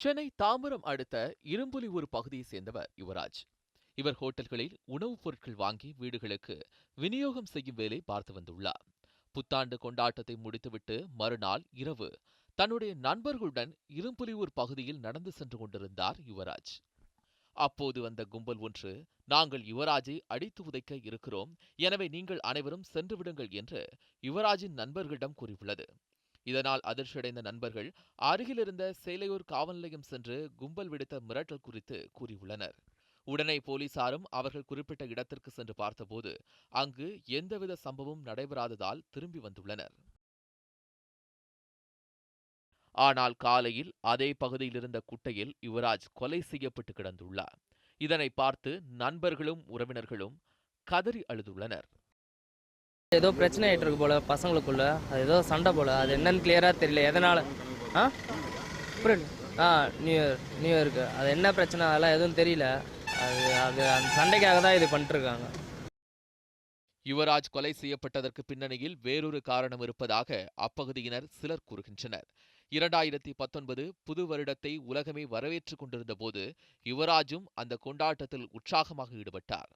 சென்னை தாம்பரம் அடுத்த இரும்புலிவூர் பகுதியைச் சேர்ந்தவர் யுவராஜ். இவர் ஹோட்டல்களில் உணவுப் பொருட்கள் வாங்கி வீடுகளுக்கு விநியோகம் செய்யும் வேலை பார்த்து வந்துள்ளார். புத்தாண்டு கொண்டாட்டத்தை முடித்துவிட்டு மறுநாள் இரவு தன்னுடைய நண்பர்களுடன் இரும்புலியூர் பகுதியில் நடந்து சென்று கொண்டிருந்தார் யுவராஜ். அப்போது வந்த கும்பல் ஒன்று நாங்கள் யுவராஜை அடித்து உதைக்க இருக்கிறோம். எனவே நீங்கள் அனைவரும் சென்று விடுங்கள் என்று யுவராஜின் நண்பர்களிடம் கூறியுள்ளது. இதனால் அதிர்ச்சியடைந்த நண்பர்கள் அருகிலிருந்த சேலையூர் காவல் நிலையம் சென்று கும்பல் விடுத்த மிரட்டல் குறித்து கூறியுள்ளனர். உடனே போலீசாரும் அவர்கள் குறிப்பிட்ட இடத்திற்கு சென்று பார்த்தபோது அங்கு எந்தவித சம்பவம் நடைபெறாததால் திரும்பி வந்துள்ளனர். ஆனால் காலையில் அதே பகுதியில் இருந்த குட்டையில் யுவராஜ் கொலை செய்யப்பட்டு கிடந்துள்ளார். இதனை பார்த்து நண்பர்களும் உறவினர்களும் கதறி அழுதுள்ளனர். ஏதோ பிரச்சனை ஆயிட்டு இருக்கு போல பசங்களுக்குள்ள. அது ஏதோ சண்டை போல. அது என்னன்னு கிளியரா தெரியல. எதனால? ஆ? புரியல. ஆ நியூ இயர் நியூ இயருக்கு அது என்ன பிரச்சனை? அதெல்லாம் எதுவும் தெரியல. அது அது அந்த சண்டைக்காக தான் இது பண்ணிட்டுருக்காங்க. யுவராஜ் கொலை செய்யப்பட்டதற்கு பின்னணியில் வேறொரு காரணம் இருப்பதாக அப்பகுதியினர் சிலர் கூறுகின்றனர். இரண்டாயிரத்தி பத்தொன்பது புது வருடத்தை உலகமே வரவேற்றுக் கொண்டிருந்த போது யுவராஜும் அந்த கொண்டாட்டத்தில் உற்சாகமாக ஈடுபட்டார்.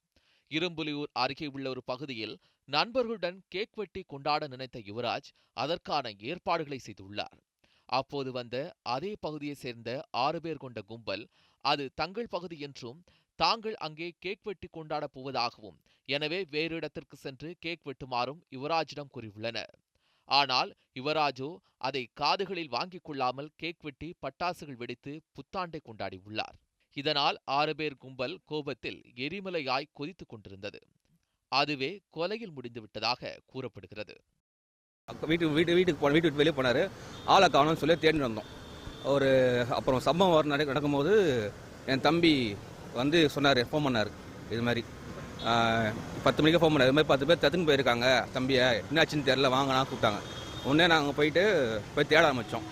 இரும்புலியூர் அருகே உள்ள ஒரு பகுதியில் நண்பர்களுடன் கேக் வெட்டி கொண்டாட நினைத்த யுவராஜ் அதற்கான ஏற்பாடுகளை செய்துள்ளார். அப்போது வந்த அதே பகுதியைச் சேர்ந்த ஆறு பேர் கொண்ட கும்பல் அது தங்கள் பகுதி என்றும் தாங்கள் அங்கே கேக் வெட்டி கொண்டாடப் போவதாகவும் எனவே வேறு இடத்திற்கு சென்று கேக் வெட்டுமாறும் யுவராஜிடம் கூறியுள்ளனர். ஆனால் யுவராஜோ அதை காதுகளில் வாங்கிக் கொள்ளாமல் கேக் வெட்டி பட்டாசுகள் வெடித்து புத்தாண்டை கொண்டாடியுள்ளார் இதனால் ஆறு பேர் கும்பல் கோபத்தில் எரிமலையாய் கொதித்துக் கொண்டிருந்தது. அதுவே கொலையில் முடிந்துவிட்டதாக கூறப்படுகிறது. அக்க- வீட்டுக்கு வீட்டு வீட்டுக்கு போன வீட்டு விட்டு வெளியே போனார். ஆளை காணோம்னு சொல்லி தேடி வந்தோம். ஒரு அப்புறம் சம்பவம் வர நடக்கும்போது என் தம்பி வந்து சொன்னார் ஃபோன் பண்ணார். இது மாதிரி. பத்து மணிக்கு ஃபோன் பண்ணார். இது மாதிரி பத்து பேர் தத்துன்னு போயிருக்காங்க தம்பியை. என்னாச்சுன்னு தெரில வாங்கனா கூப்பிட்டாங்க. உடனே நாங்கள் போயிட்டு போய் தேட ஆரம்பித்தோம்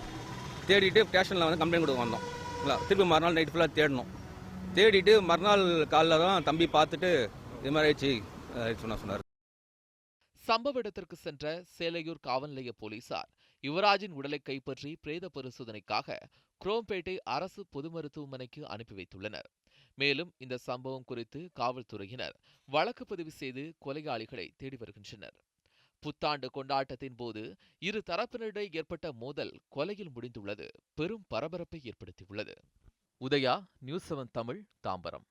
தேடிட்டு ஸ்டேஷனில் வந்து கம்ப்ளைண்ட் கொடுக்க வந்தோம். இல்லை திருப்பி மறுநாள் நைட் ஃபுல்லாக தேடினோம். தேடிட்டு மறுநாள் காலைல தான் தம்பி பார்த்துட்டு இது மாதிரி ஆயிடுச்சு சொன்னார். சம்பவ இடத்திற்கு சென்ற சேலையூர் காவல் நிலைய போலீசார் யுவராஜின் உடலை கைப்பற்றி பிரேத பரிசோதனைக்காக குரோம்பேட்டை அரசு பொது மருத்துவமனைக்கு அனுப்பி வைத்துள்ளனர். மேலும் இந்த சம்பவம் குறித்து காவல்துறையினர் வழக்கு பதிவு செய்து கொலையாளிகளை தேடி வருகின்றனர். புத்தாண்டு கொண்டாட்டத்தின் போது இரு தரப்பினரிடையே ஏற்பட்ட மோதல் கொலையில் முடிந்துள்ளது. பெரும் பரபரப்பை ஏற்படுத்தியுள்ளது. Udaya news seven Tamil Tambaram